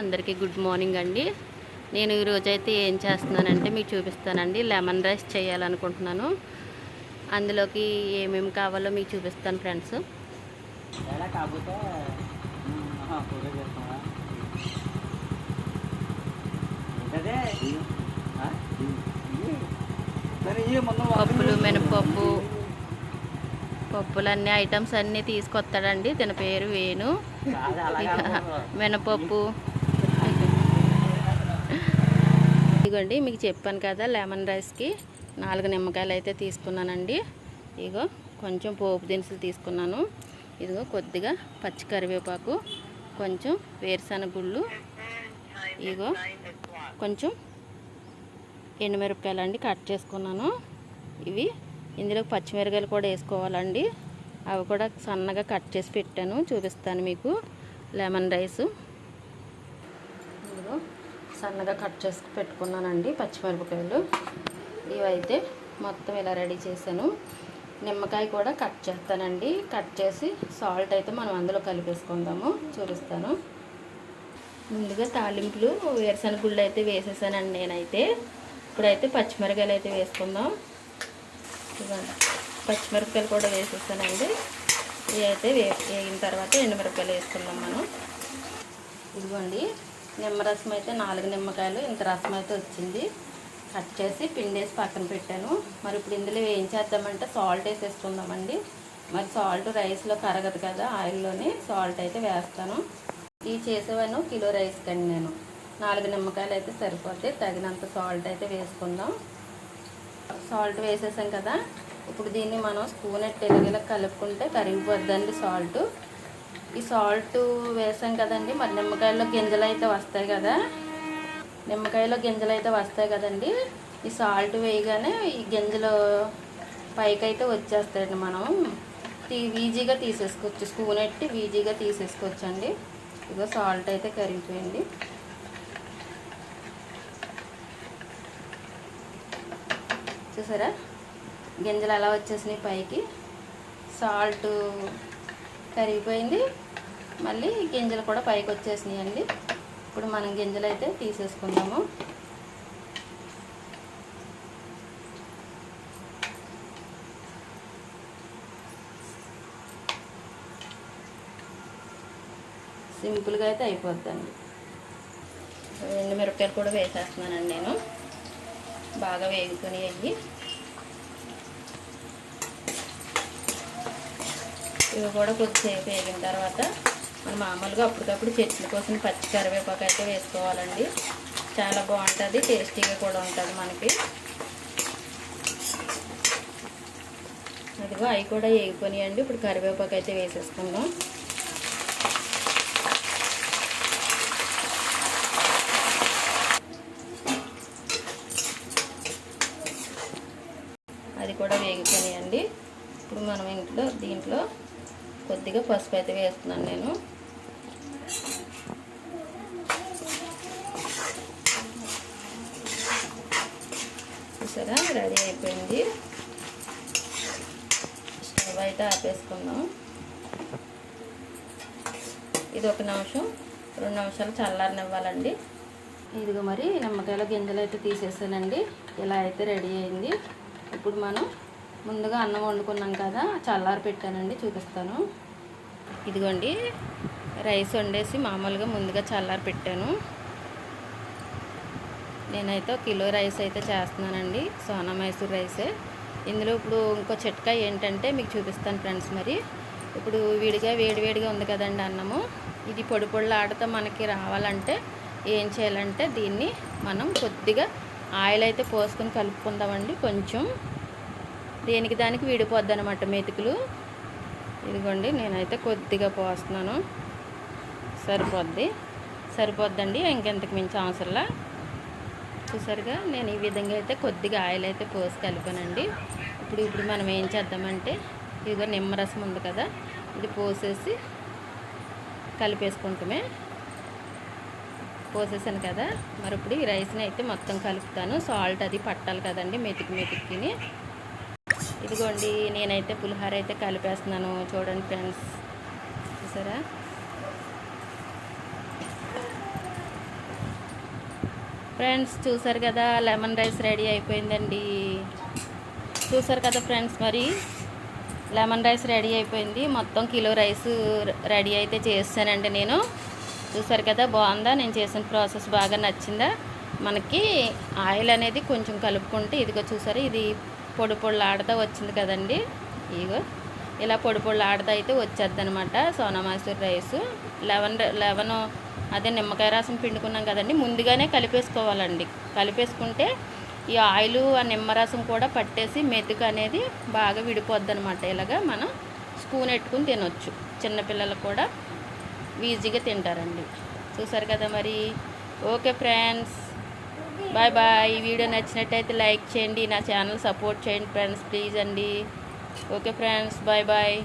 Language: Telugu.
అందరికీ గుడ్ మార్నింగ్ అండి. నేను ఈరోజైతే ఏం చేస్తున్నానంటే మీకు చూపిస్తానండి. లెమన్ రైస్ చేయాలనుకుంటున్నాను. అందులోకి ఏమేమి కావాలో మీకు చూపిస్తాను ఫ్రెండ్స్. పప్పులు మినపప్పు. పప్పులు అన్ని ఐటమ్స్ అన్నీ తీసుకొస్తాడండి. తన పేరు వేణు. మినపప్పు. ఇదిగోండి మీకు చెప్పాను కదా లెమన్ రైస్కి నాలుగు నిమ్మకాయలు అయితే తీసుకున్నానండి. ఇదిగో కొంచెం పోపు దినుసులు తీసుకున్నాను. ఇదిగో కొద్దిగా పచ్చి కరివేపాకు కొంచెం వేరుశనగ గుళ్ళు ఇదిగో కొంచెం ఎండుమిరపకాయలు అండి కట్ చేసుకున్నాను. ఇవి ఇందులో పచ్చిమిరకాయలు కూడా వేసుకోవాలండి. అవి కూడా సన్నగా కట్ చేసి పెట్టాను చూపిస్తాను మీకు. లెమన్ రైస్ సన్నగా కట్ చేసి పెట్టుకున్నానండి పచ్చిమిరపకాయలు. ఇవైతే మొత్తం ఇలా రెడీ చేశాను. నిమ్మకాయ కూడా కట్ చేస్తానండి. కట్ చేసి సాల్ట్ అయితే మనం అందులో కలిపేసుకుందాము. చూపిస్తాను. ముందుగా తాలింపులు వేరుశనగుళ్ళు అయితే వేసేసానండి నేనైతే. ఇప్పుడైతే పచ్చిమిరకాయలు అయితే వేసుకుందాం. పచ్చిమిరపకాయలు కూడా వేసేస్తానండి ఇవి అయితే వేగిన తర్వాత ఎండుమిరపకాయలు వేసుకుందాం మనం. ఇదిగోండి. నిమ్మరసం అయితే నాలుగు నిమ్మకాయలు ఇంత రసం అయితే వచ్చింది. కట్ చేసి పిండేసి పక్కన పెట్టాను. మరి ఇప్పుడు ఇందులో ఏం చేద్దామంటే సాల్ట్ వేసేసుకుందామండి. మరి సాల్ట్ రైస్లో కరగదు కదా ఆయిల్లోనే సాల్ట్ అయితే వేస్తాను. ఇవి చేసేవాను కిలో రైస్ కండి నేను. నాలుగు నిమ్మకాయలు అయితే సరిపోతాయి. తగినంత సాల్ట్ అయితే వేసుకుందాం. సాల్ట్ వేసేసాం కదా. ఇప్పుడు దీన్ని మనం స్పూన్ ఎట్టెలిగేలా కలుపుకుంటే కరిగిపోద్దండి సాల్ట్. ఈ సాల్ట్ వేసాం కదండి. మరి నిమ్మకాయలో గింజలు అయితే వస్తాయి కదా. నిమ్మకాయలో గింజలు అయితే వస్తాయి కదండి. ఈ సాల్ట్ వేయగానే ఈ గింజలు పైకి అయితే వచ్చేస్తాయండి మనం. తీ ఈజీగా తీసేసుకోవచ్చు. స్పూన్ ఎట్టి ఈజీగా తీసేసుకోవచ్చండి. ఇదిగో సాల్ట్ అయితే కరిగిపోయింది. చూసారా? గింజలు అలా వచ్చేసినాయి పైకి. సాల్ట్ కరిగిపోయింది. మళ్ళీ గింజలు కూడా పైకి వచ్చేసినాయి అండి ఇప్పుడు మనం గింజలు అయితే తీసేసుకుందాము. సింపుల్గా అయితే అయిపోద్దండి. ఎండు మిరపకాయలు కూడా వేసేస్తున్నానండి నేను. బాగా వేగుకొని అయ్యి. ఇవి కూడా కొద్దిసేపు వేగిన తర్వాత మనం మామూలుగా అప్పటికప్పుడు చట్నీ కోసం పచ్చి కరివేపాకు అయితే వేసుకోవాలండి. చాలా బాగుంటుంది టేస్టీగా కూడా ఉంటుంది మనకి. అదిగో అవి కూడా వేగిపోయాయండి ఇప్పుడు కరివేపాకు అయితే వేసేసుకుందాం. అది కూడా వేగిపోయాయండి ఇప్పుడు మనం ఇంట్లో దీంట్లో కొద్దిగా పసుపు అయితే వేస్తున్నాను నేను. చూసారా? రెడీ అయిపోయింది. స్టవ్ అయితే ఆపేసుకుందాం. ఇది ఒక నిమిషం. రెండు నిమిషాలు చల్లారనివ్వాలండి. ఇదిగో మరి నిమ్మకాయల గింజలు అయితే తీసేసానండి. ఇలా అయితే రెడీ అయింది. ఇప్పుడు మనం ముందుగా అన్నం వండుకున్నాం కదా చల్లారి పెట్టానండి చూపిస్తాను. ఇదిగోండి రైస్ వండేసి మామూలుగా ముందుగా చల్లారి పెట్టాను. నేనైతే కిలో రైస్ అయితే చేస్తున్నానండి సోనా మైసూర్ రైసే. ఇందులో ఇప్పుడు ఇంకో చిట్కా ఏంటంటే మీకు చూపిస్తాను ఫ్రెండ్స్ మరి. ఇప్పుడు విడిగా వేడివేడిగా ఉంది కదండి అన్నము. ఇది పొడి పొడిలాడుతూ మనకి రావాలంటే ఏం చేయాలంటే దీన్ని మనం కొద్దిగా ఆయిల్ అయితే పోసుకొని కలుపుకుందామండి కొంచెం. దేనికి దానికి విడిపోద్ది అనమాట మెతుకులు. ఇదిగోండి నేనైతే కొద్దిగా పోస్తున్నాను. సరిపోద్ది. సరిపోద్దండి ఇంకెంతకు మించి అవసరంలా? చూసారుగా నేను ఈ విధంగా అయితే కొద్దిగా ఆయిల్ అయితే పోసి కలిపానండి. ఇప్పుడు ఇప్పుడు మనం ఏం చేద్దామంటే ఇదిగో నిమ్మరసం ఉంది కదా ఇది పోసేసి కలిపేసుకుంటామే. పోసేసాను కదా మరి ఇప్పుడు ఈ రైస్ని అయితే మొత్తం కలుపుతాను. సాల్ట్ అది పట్టాలి కదండి మెతికి మెతికిని ఇదిగోండి నేనైతే పులిహోర అయితే కలిపేస్తున్నాను. చూడండి ఫ్రెండ్స్. చూసారా? ఫ్రెండ్స్ చూసారు కదా లెమన్ రైస్ రెడీ అయిపోయిందండి. చూసారు కదా ఫ్రెండ్స్ మరి? లెమన్ రైస్ రెడీ అయిపోయింది. మొత్తం కిలో రైస్ రెడీ అయితే చేస్తానండి నేను. చూసారు కదా బాగుందా? నేను చేసిన ప్రాసెస్ బాగా నచ్చిందా? మనకి ఆయిల్ అనేది కొంచెం కలుపుకుంటే ఇదిగో చూసారు ఇది పొడి పొడి ఆడుతూ వచ్చింది కదండి. ఇగో ఇలా పొడి పొడి ఆడుతూ అయితే వచ్చేద్ది అనమాట Sona Masoori rice. Eleven eleven అదే నిమ్మకాయ రసం పిండుకున్నాం కదండి. ముందుగానే కలిపేసుకోవాలండి. కలిపేసుకుంటే ఈ ఆయిల్ ఆ నిమ్మరసం కూడా పట్టేసి మెతుకు అనేది బాగా విడిపోద్ది అనమాట ఇలాగా మనం స్పూన్ ఎట్టుకుని తినొచ్చు. చిన్నపిల్లలు కూడా ఈజీగా తింటారండి. చూసారు కదా మరి? Okay friends. బాయ్ బాయ్ ఈ వీడియో నచ్చినట్టయితే లైక్ చేయండి నా ఛానల్ సపోర్ట్ చేయండి ఫ్రెండ్స్ ప్లీజ్ అండి. Okay friends bye bye